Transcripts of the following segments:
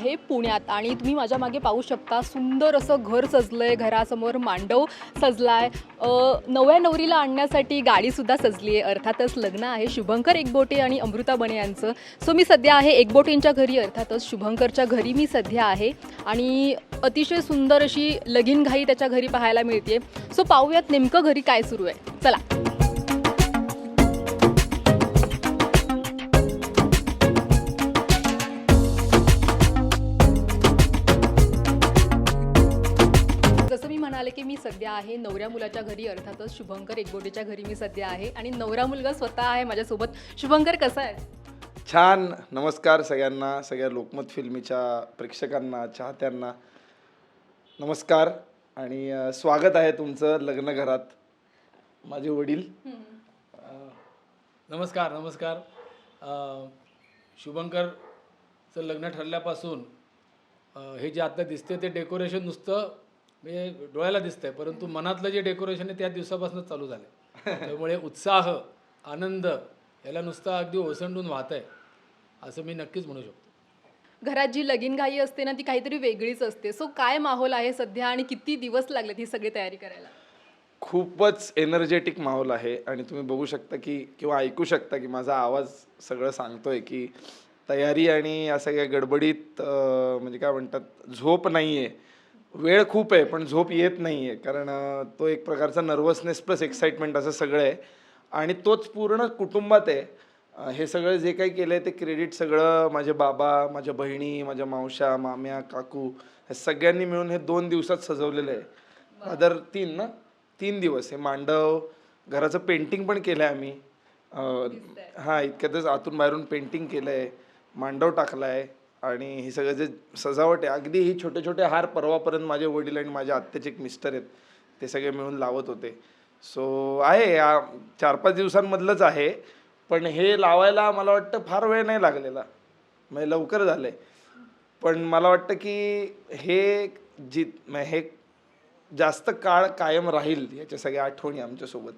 आहे पुण्यात. आणि तुम्ही माझ्या मागे पाहू शकता सुंदर असं घर सजलंय घरासमोर मांडव सजलाय. अ, नव्या नवरीला आणण्यासाठी गाडीसुद्धा सजली आहे अर्थातच लग्न आहे शुभंकर एकबोटे आणि अमृता बने यांचं. सो मी सध्या आहे एकबोटेंच्या घरी. अर्थातच शुभंकरच्या घरी मी सध्या आहे. आणि अतिशय सुंदर अशी लगीन घाई त्याच्या घरी पाहायला मिळते सो पाहूयात नेमकं घरी काय सुरू आहे. चला. म्हणाले की मी सध्या आहे नवऱ्या मुलाच्या घरी अर्थातच शुभंकर एकबोटेच्या घरी मी सध्या आहे. आणि नवरा मुलगा स्वतः आहे माझ्यासोबत. शुभंकर कसा आहे? छान. नमस्कार सगळ्यांना सगळ्या लोकमत फिल्मीच्या प्रेक्षकांना चाहत्यांना. नमस्कार. आणि अ, स्वागत आहे तुमचं लग्न घरात. माझे वडील. नमस्कार नमस्कार. अ, शुभंकरचं लग्न ठरल्यापासून अ, हे जे आता दिसते ते डेकोरेशन नुसतं म्हणजे डोळ्याला दिसतंय परंतु मनातलं जे डेकोरेशन आहे त्या दिवसापासून चालू झालं त्यामुळे उत्साह आनंद याला नुसतं अगदी ओसंडून वाहत आहे असं मी नक्कीच म्हणू शकतो. घरात जी लगीन घाई असते ना ती काहीतरी वेगळीच असते. सो काय माहोल आहे सध्या आणि किती दिवस लागले ही सगळी तयारी करायला? खूपच एनर्जेटिक माहोल आहे आणि तुम्ही बघू शकता की किंवा ऐकू शकता की माझा आवाज सगळं सांगतोय की तयारी आणि या सगळ्या गडबडीत म्हणजे काय म्हणतात झोप नाही आहे वेळ खूप आहे पण झोप येत नाही आहे कारण तो एक प्रकारचा नर्वसनेस प्लस एक्साइटमेंट असं सगळं आहे. आणि तोच पूर्ण कुटुंबात आहे. हे सगळं जे काही केलं आहे ते क्रेडिट सगळं माझे बाबा माझ्या बहिणी माझ्या मावश्या माम्या काकू हे सगळ्यांनी मिळून हे दोन दिवसात सजवलेलं आहे. अदर तीन ना? तीन दिवस. हे मांडव घराचं पेंटिंग पण केलं आहे आम्ही हा इतक्यातच आतून बाहेरून पेंटिंग केलं आहे मांडव टाकला आहे आणि हे सगळं जे सजावट आहे अगदी ही छोटे छोटे हार परवापर्यंत माझे वडील आणि माझ्या आत्याचे एक मिस्टर आहेत ते सगळे मिळून लावत होते. सो आहे या चार पाच दिवसांमधलंच आहे पण हे लावायला मला वाटतं फार वेळ नाही लागलेला. म्हणजे लवकर झालं आहे पण मला वाटतं की हे जित म्हणजे हे जास्त काळ कायम राहील याच्या सगळ्या आठवणी आमच्यासोबत.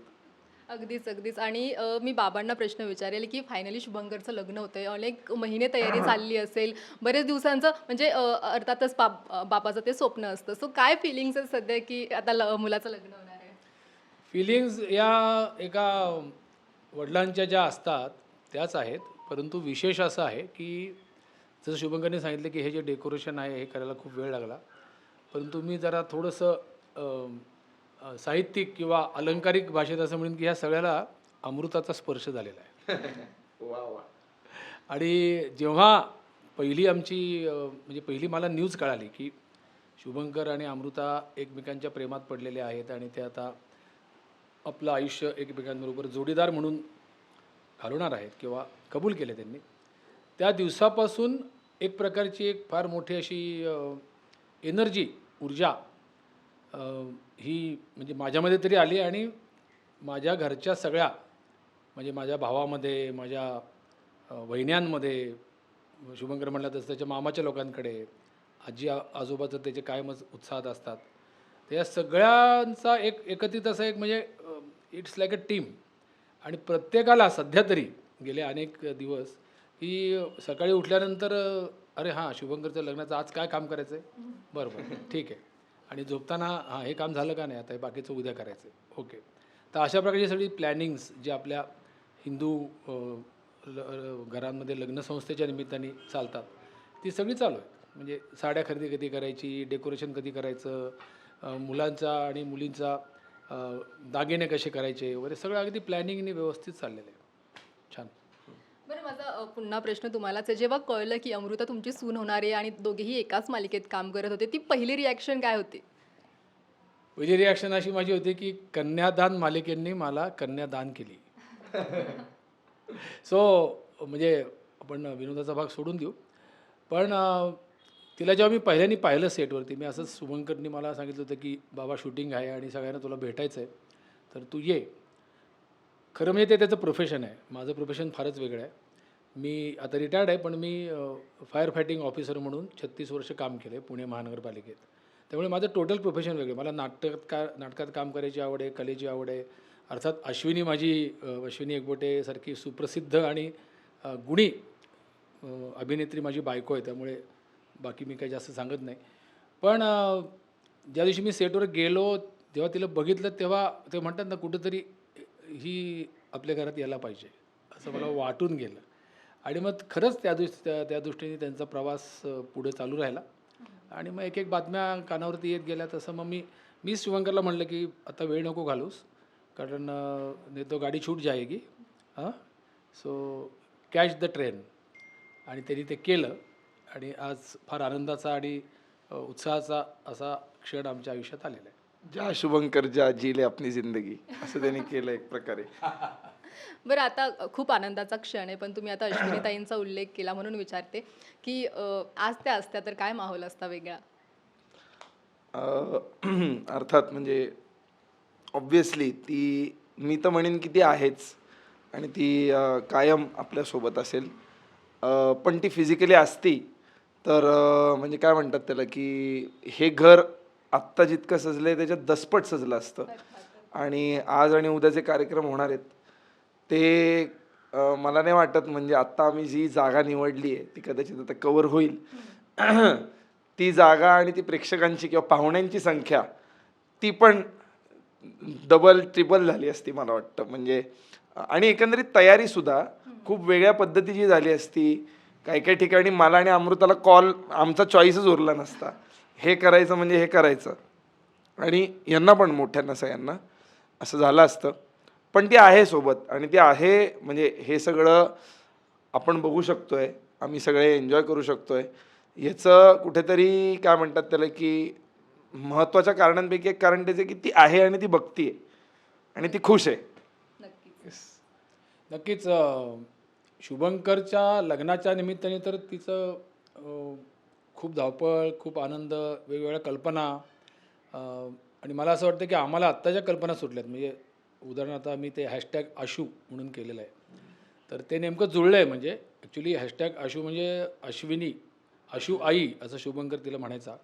अगदीच अगदीच. आणि अ, मी बाबांना प्रश्न विचारेल की फायनली शुभंकरचं लग्न होतंय. अनेक महिने तयारी चालली असेल. बरेच दिवसांचं म्हणजे अ, अर्थातच बाप अ, बापाचं ते स्वप्न असतं. सो काय फिलिंग्स आहेत सध्या की आता ल- मुलाचं लग्न होणार आहे? फिलिंग्स या एका वडिलांच्या ज्या असतात त्याच आहेत. परंतु विशेष असं आहे की जसं शुभंकरने सांगितलं की हे जे डेकोरेशन आहे हे करायला खूप वेळ लागला. परंतु मी जरा थोडंसं अम, साहित्यिक किंवा अलंकारिक भाषेत असं म्हणेन की ह्या सगळ्याला अमृताचा स्पर्श झालेला आहे. वा वा. आणि जेव्हा पहिली आमची म्हणजे पहिली मला न्यूज कळाली की शुभंकर आणि अमृता एकमेकांच्या प्रेमात पडलेले आहेत आणि ते आता आपलं आयुष्य एकमेकांबरोबर जोडीदार म्हणून घालवणार आहेत किंवा कबूल केले त्यांनी. त्या दिवसापासून एक प्रकारची एक फार मोठी अशी एनर्जी ऊर्जा ही म्हणजे माझ्यामध्ये तरी आली आणि माझ्या घरच्या सगळ्या म्हणजे माझ्या भावामध्ये माझ्या वहिन्यांमध्ये शुभंकर म्हणला तसं त्याच्या मामाच्या लोकांकडे आजी आ- आजोबाचं त्याचे कायमच उत्साहात असतात. तर या सगळ्यांचा एक एकत्रित असं एक म्हणजे इट्स लाईक अ टीम आणि प्रत्येकाला सध्या तरी गेले अनेक दिवस की सकाळी उठल्यानंतर अरे हां शुभंकरचं लग्नाचं आज काय काम करायचं आहे बरं बरं ठीक आहे. आणि झोपताना हां हे काम झालं का नाही? आता हे बाकीचं उद्या करायचं आहे. ओके. तर अशा प्रकारची सगळी प्लॅनिंग्स जे आपल्या हिंदू ल- घरांमध्ये लग्नसंस्थेच्या निमित्ताने चालतात ती सगळी चालू आहेत. म्हणजे साड्या खरेदी कधी करायची डेकोरेशन कधी करायचं मुलांचा आणि मुलींचा दागिने कसे करायचे वगैरे सगळं अगदी प्लॅनिंगने व्यवस्थित चाललेलं आहे. छान. बरं माझा पुन्हा प्रश्न तुम्हालाच आहे. जेव्हा कळलं की अमृता तुमची सून होणार आहे आणि दोघेही एकाच मालिकेत काम करत होते ती पहिली रिॲक्शन काय होती? पहिली रिॲक्शन अशी माझी होती की कन्यादान मालिकेंनी मला कन्यादान केली. सो म्हणजे आपण विनोदाचा भाग सोडून देऊ. पण तिला जेव्हा मी पहिल्यांदा पाहिलं सेटवरती मी असंच शुभंकरनी मला सांगितलं होतं की बाबा शूटिंग आहे आणि सगळ्यांना तुला भेटायचं आहे तर तू ये. खरं म्हणजे ते त्याचं प्रोफेशन आहे. माझं प्रोफेशन फारच वेगळं आहे. मी आता रिटायर्ड आहे पण मी फायर फायटिंग ऑफिसर म्हणून छत्तीस वर्ष काम केलं आहे पुणे महानगरपालिकेत. त्यामुळे माझं टोटल प्रोफेशन वेगळं मला नाटककार नाटकात काम करायची आवड आहे कलेची आवड आहे. अर्थात अश्विनी माझी अश्विनी एकबोटे सारखी सुप्रसिद्ध आणि गुणी अभिनेत्री माझी बायको आहे. त्यामुळे बाकी मी काही जास्त सांगत नाही. पण ज्या दिवशी मी सेटवर गेलो जेव्हा तिला बघितलं तेव्हा ते म्हणतात ना कुठंतरी ही आपल्या घरात यायला पाहिजे. असं मला वाटून गेलं. आणि मग खरंच त्या दृष्टी त्या त्या दृष्टीने त्यांचा प्रवास पुढे चालू राहिला. आणि मग एक एक बातम्या कानावरती येत गेल्या तसं मग मी मी शिवंकरला म्हणलं की आता वेळ नको घालूस कारण नाही तो गाडी छूट जायगी हां? सो कॅच द ट्रेन आणि त्यांनी ते केलं. आणि आज फार आनंदाचा आणि उत्साहाचा असा क्षण आमच्या आयुष्यात आलेला आहे. ज्या शुभंकर ज्या जिले आपली जिंदगी असं त्यांनी केलं एक प्रकारे. बरं आता खूप आनंदाचा क्षण आहे पण तुम्ही आता अश्विनीताईंचा उल्लेख केला म्हणून विचारते की आज त्या असत्या तर काय माहोल असता वेगळा? अर्थात म्हणजे ऑब्विसली ती मी तर म्हणेन की ती आहेच आणि ती कायम आपल्यासोबत असेल. पण ती फिजिकली असती तर म्हणजे काय म्हणतात त्याला की हे घर आत्ता जितकं सजलं आहे त्याच्यात दसपट सजलं असतं. आणि आज आणि उद्याचे कार्यक्रम होणार आहेत. ते मला नाही वाटत म्हणजे आत्ता आम्ही जी जागा निवडली आहे ती कदाचित आता कवर होईल. ती जागा आणि ती प्रेक्षकांची किंवा पाहुण्यांची संख्या ती पण डबल ट्रिपल झाली असती मला वाटतं. म्हणजे आणि एकंदरीत तयारीसुद्धा खूप वेगळ्या पद्धतीची झाली असती. काही काही ठिकाणी मला आणि अमृताला कॉल आमचा चॉईसच उरला नसता. हे करायचं म्हणजे हे करायचं. आणि यांना पण मोठ्यांना सगळ्यांना असं झालं असतं. पण ती आहे सोबत आणि ती आहे म्हणजे हे सगळं आपण बघू शकतोय आम्ही सगळे एन्जॉय करू शकतोय. याचं कुठेतरी काय म्हणतात त्याला की महत्त्वाच्या कारणांपैकी एक कारण त्याचे की ती आहे आणि ती बघतीये आणि ती खुश आहे. नक्कीच. शुभंकरच्या लग्नाच्या निमित्ताने तर तिचं खूप धावपळ खूप आनंद वेगवेगळ्या कल्पना आणि मला असं वाटतं की आम्हाला आत्ताच्या कल्पना सुटल्यात. म्हणजे उदाहरणार्थ आम्ही ते हॅशटॅग आशू म्हणून केलेलं आहे. तर ते नेमकं जुळलं आहे म्हणजे ॲक्च्युली हॅशटॅग आशू म्हणजे अश्विनी आशू आई असं शुभंकर तिला म्हणायचा.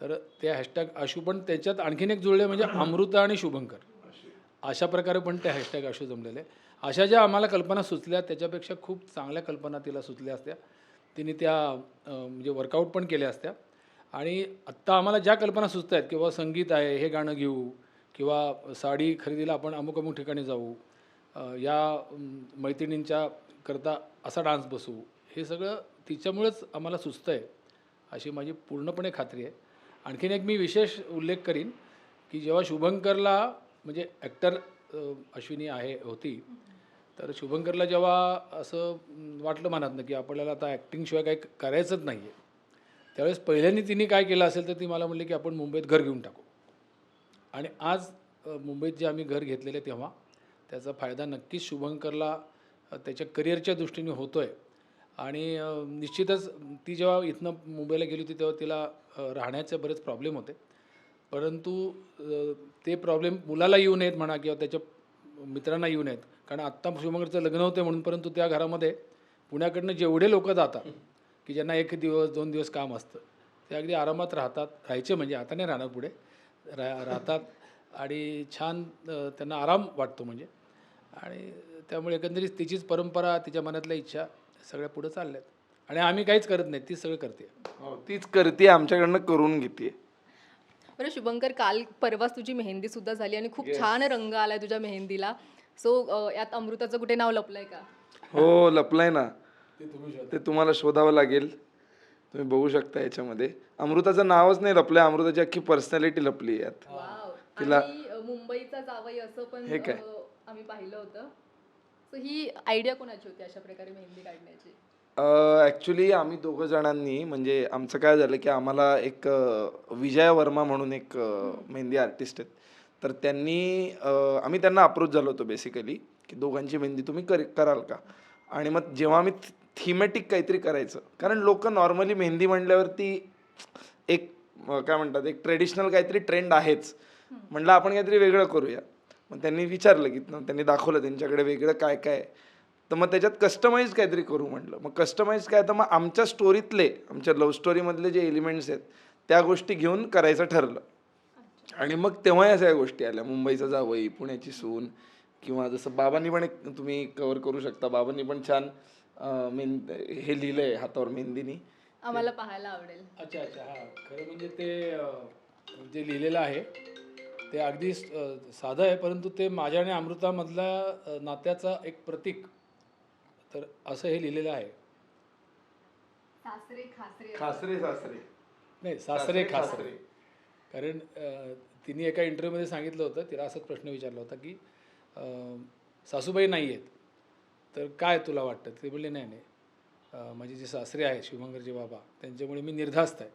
तर ते हॅशटॅग आशू पण त्याच्यात आणखीन एक जुळले म्हणजे अमृता आणि शुभंकर. अशा प्रकारे पण ते हॅशटॅग आशू जमलेले अशा ज्या आम्हाला कल्पना सुचल्या त्याच्यापेक्षा खूप चांगल्या कल्पना तिला सुचल्या असत्या. तिने त्या म्हणजे वर्कआउट पण केल्या असत्या. आणि आत्ता आम्हाला ज्या कल्पना सुचत आहेत किंवा संगीत आहे हे गाणं घेऊ किंवा साडी खरेदीला आपण अमुक अमुक ठिकाणी जाऊ या मैत्रिणींच्या करता असा डान्स बसू हे सगळं तिच्यामुळेच आम्हाला सुचतं आहे अशी माझी पूर्णपणे खात्री आहे. आणखीन एक मी विशेष उल्लेख करीन की जेव्हा शुभंकरला म्हणजे ॲक्टर अश्विनी आहे होती तर शुभंकरला जेव्हा असं वाटलं मनातनं की आपल्याला आता ॲक्टिंगशिवाय काही करायचंच नाही आहे त्यावेळेस पहिल्यांदा तिने काय केलं असेल तर ती मला म्हणली की आपण मुंबईत घर घेऊन टाकू. आणि आज मुंबईत जे आम्ही घर घेतलेले तेव्हा त्याचा फायदा नक्कीच शुभंकरला त्याच्या करिअरच्या दृष्टीने होतो आहे आणि निश्चितच ती जेव्हा इथनं मुंबईला गेली होती तेव्हा तिला राहण्याचे बरेच प्रॉब्लेम होते. परंतु ते प्रॉब्लेम मुलाला येऊ नयेत म्हणा किंवा त्याच्या मित्रांना येऊ नयेत. कारण आत्ता शुभंकरचं लग्न होते म्हणून परंतु त्या घरामध्ये पुण्याकडनं जेवढे लोक जातात की ज्यांना एक दिवस दोन दिवस काम असतं ते अगदी आरामात राहतात राहायचे म्हणजे आता नाही राहणार पुढे. रा राहतात आणि छान त्यांना आराम वाटतो म्हणजे. आणि त्यामुळे एकंदरीत तिचीच परंपरा तिच्या मनातल्या इच्छा सगळ्या पुढे चालल्यात. आणि आम्ही काहीच करत नाही तीच सगळं करते. हो, तीच करते आमच्याकडनं करून घेते. बरं शुभंकर काल परवाच तुझी मेहंदी सुद्धा झाली आणि खूप छान रंग आलाय तुझ्या मेहंदीला. सो यात अमृताचं कुठे नाव लपलंय का? हो लपलाय ना. ते तुम्हाला शोधावं लागेल. तुम्ही बघू शकता याच्यामध्ये. अमृताचं नावच नाही लपलंय अमृताची अख्खी पर्सनॅलिटी लपली आहे यात तिला- मुंबईचा जावई असं पण हे काय? आम्ही पाहिलं होतं. सो ही आयडिया कोणाची होती अशा प्रकारे मेहंदी काढण्याची? ॲक्च्युली आम्ही दोघं जणांनी म्हणजे आमचं काय झालं की आम्हाला एक विजया वर्मा म्हणून एक मेहंदी आर्टिस्ट आहेत. तर त्यांनी आम्ही त्यांना अप्रोच झालो होतो बेसिकली की दोघांची मेहंदी तुम्ही कर कराल का? आणि मग जेव्हा आम्ही थीमॅटिक काहीतरी करायचं. कारण लोक नॉर्मली मेहंदी म्हणल्यावरती एक काय म्हणतात एक ट्रेडिशनल काहीतरी ट्रेंड आहेच. म्हणलं आपण काहीतरी वेगळं करूया. मग त्यांनी विचारलं की त्यांनी दाखवलं त्यांच्याकडे वेगळं काय काय. तर मग त्याच्यात कस्टमाइज काहीतरी करू म्हटलं मग कस्टमाइज काय तर मग आमच्या स्टोरीतले आमच्या लव्ह स्टोरीमधले जे एलिमेंट्स आहेत त्या गोष्टी घेऊन करायचं ठरलं. आणि मग तेव्हा या सगळ्या गोष्टी आल्या. मुंबईचा जावई पुण्याची सून किंवा जसं बाबांनी पण एक तुम्ही कवर करू शकता. बाबांनी पण छान हे लिहिलंय हातावर मेहंदीनी. आम्हाला पाहायला आवडेल. अच्छा अच्छा. हां खरं म्हणजे ते जे लिहिलेलं आहे ते अगदी साधं आहे परंतु ते माझ्या आणि अमृतामधल्या अं, नात्याचा एक प्रतीक. तर असं हे लिहिलेलं आहे. सासरे खासरे. खासरे सासरे. नाही सासरे खासरे. कारण तिने एका इंटरव्ह्यूमध्ये सांगितलं होतं तिला असाच प्रश्न विचारला होता की सासूबाई नाही आहेत तर काय तुला वाटतं? ते बोलले नाही नाही. माझे जे सासरे आहेत शिवमंगरचे बाबा त्यांच्यामुळे मी निर्धास्त आहे.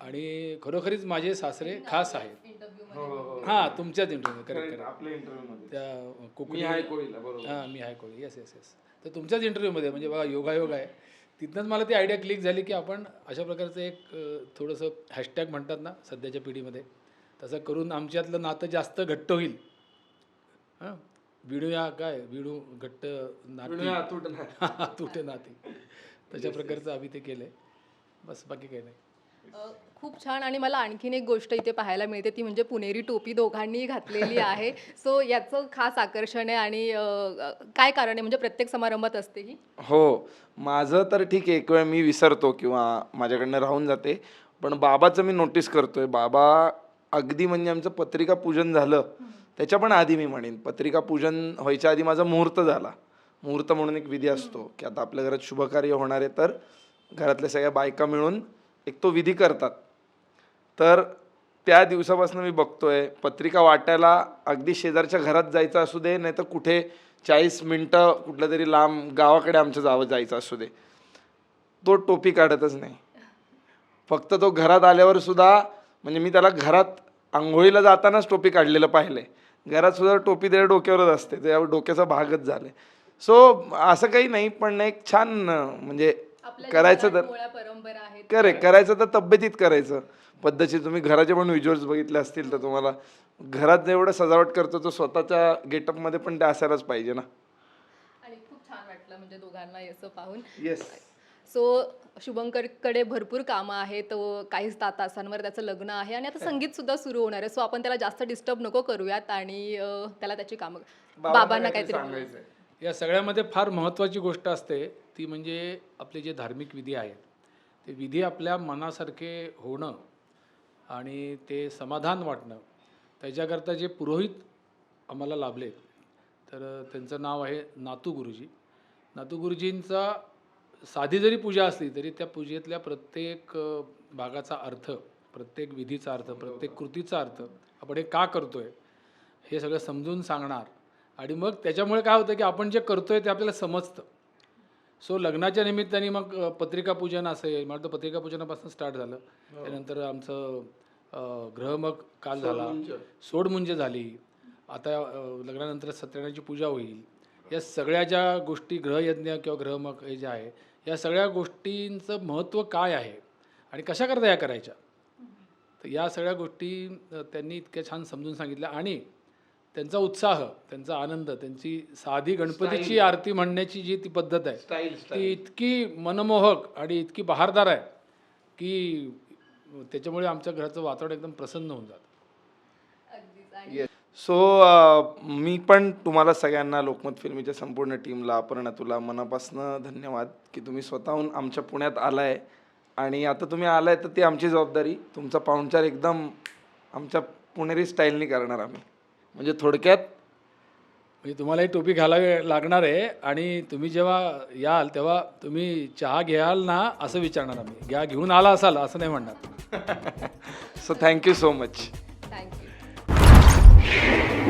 आणि खरोखरीच माझे सासरे खास आहेत. इंटरव्ह्यू हां तुमच्याच इंटरव्ह्यू करेक्ट करेक्ट त्या मी कोकणी हां मी आहे कोळी. येस येस येस तर तुमच्याच इंटरव्ह्यूमध्ये म्हणजे बघा योगायोग आहे. तिथनंच मला ती आयडिया क्लिक झाली की आपण अशा प्रकारचं एक थोडंसं हॅशटॅग म्हणतात ना सध्याच्या पिढीमध्ये तसं करून आमच्यातलं नातं जास्त घट्ट होईल. हां. विडू या काय? विडू घट्ट नाती. नाही. तुटे नाती. तशा प्रकारचं आम्ही ते केलं आहे बस बाकी काही नाही. खूप छान आणि मला आणखीन एक गोष्ट इथे पाहायला मिळते ती म्हणजे पुणेरी टोपी दोघांनी घातलेली आहे. सो याचं खास आकर्षण आहे आणि अ, काय कारण आहे? म्हणजे प्रत्येक समारंभात असते ही? हो माझं तर ठीक आहे. एक वेळ मी विसरतो किंवा माझ्याकडनं राहून जाते. पण बाबाचं मी नोटीस करतोय. बाबा अगदी म्हणजे आमचं पत्रिका पूजन झालं त्याच्या पण आधी मी म्हणेन पत्रिका पूजन व्हायच्या आधी माझा मुहूर्त झाला. मुहूर्त म्हणून एक विधी असतो की आता आपल्या घरात शुभकार्य होणार आहे तर घरातल्या सगळ्या बायका मिळून एक तो विधी करतात. तर त्या दिवसापासून मी बघतोय पत्रिका वाटायला अगदी शेजारच्या घरात जायचं असू दे नाही तर कुठे चाळीस मिनटं कुठलं तरी लांब गावाकडे आमच्या जावं जायचं असू दे. तो टोपी काढतच नाही. फक्त तो घरात आल्यावर सुद्धा म्हणजे मी त्याला घरात आंघोळीला जातानाच टोपी काढलेलं पाहिलं आहे घरात सुद्धा टोपी त्याच्या डोक्यावरच असते त्या डोक्याचा भागच झालाय सो असं काही नाही पण एक छान म्हणजे करायचं तर करेक्ट करायचं तर तब्येतीत करायचं. पद्धतशीर तुम्ही घराचे पण व्हिज्युअल्स बघितले असतील तर तुम्हाला. घरात जेवढं सजावट करतो तो स्वतःच्या गेटअपमध्ये पण ते असायलाच पाहिजे ना. खूप छान वाटलं म्हणजे दोघांना असं पाहून. येस सो शुभंकरकडे भरपूर कामं आहेत व काही ता तासांवर त्याचं लग्न आहे आणि आता संगीत सुद्धा सुरू होणार आहे. सो आपण त्याला जास्त डिस्टर्ब नको करूयात आणि त्याला त्याची कामं बाबांना काहीतरी सांगायचं या सगळ्यामध्ये फार महत्त्वाची गोष्ट असते ती म्हणजे आपले जे धार्मिक विधी आहेत ते विधी आपल्या मनासारखे होणं आणि ते समाधान वाटणं. त्याच्याकरता जे पुरोहित आम्हाला लाभलेत तर त्यांचं नाव आहे नातू गुरुजी. नातू गुरुजींचा साधी जरी पूजा असली तरी त्या पूजेतल्या प्रत्येक भागाचा अर्थ प्रत्येक विधीचा अर्थ प्रत्येक कृतीचा अर्थ आपण हे का करतोय हे सगळं समजून सांगणार. आणि मग त्याच्यामुळे काय होतं की आपण जे करतोय ते आपल्याला समजतं. सो लग्नाच्या निमित्ताने मग पत्रिका पूजन असेल मला वाटतं पत्रिका पूजनापासून स्टार्ट झालं. त्यानंतर आमचं अ, ग्रह मग काल झाला. सोडमुंज झाली. आता लग्नानंतर सत्यनारायणाची पूजा होईल. या सगळ्या ज्या गोष्टी ग्रहयज्ञ किंवा ग्रहमक हे जे आहे या सगळ्या गोष्टींचं महत्त्व काय आहे आणि कशा करता या करायच्या? तर या सगळ्या गोष्टी त्यांनी इतक्या छान समजून सांगितल्या आणि त्यांचा उत्साह त्यांचा आनंद त्यांची साधी गणपतीची आरती म्हणण्याची जी ती पद्धत आहे ती इतकी मनमोहक आणि इतकी बहारदार आहे की त्याच्यामुळे आमच्या घराचं वातावरण एकदम प्रसन्न होऊन जातं. सो मी पण तुम्हाला सगळ्यांना लोकमत फिल्मीच्या संपूर्ण टीमला अपर्णा तुला मनापासून धन्यवाद की तुम्ही स्वतःहून आमच्या पुण्यात आलाय. आणि आता तुम्ही आलाय तर ती आमची जबाबदारी. तुमचा पाहुणचार एकदम आमच्या पुणेरी स्टाईलनी करणार आम्ही. म्हणजे थोडक्यात म्हणजे तुम्हाला ही टोपी घालावी लागणार आहे आणि तुम्ही जेव्हा याल तेव्हा तुम्ही चहा घ्याल ना असं विचारणार आम्ही. घ्या घेऊन आला असाल असं नाही म्हणणार. So thank you so much Thank you.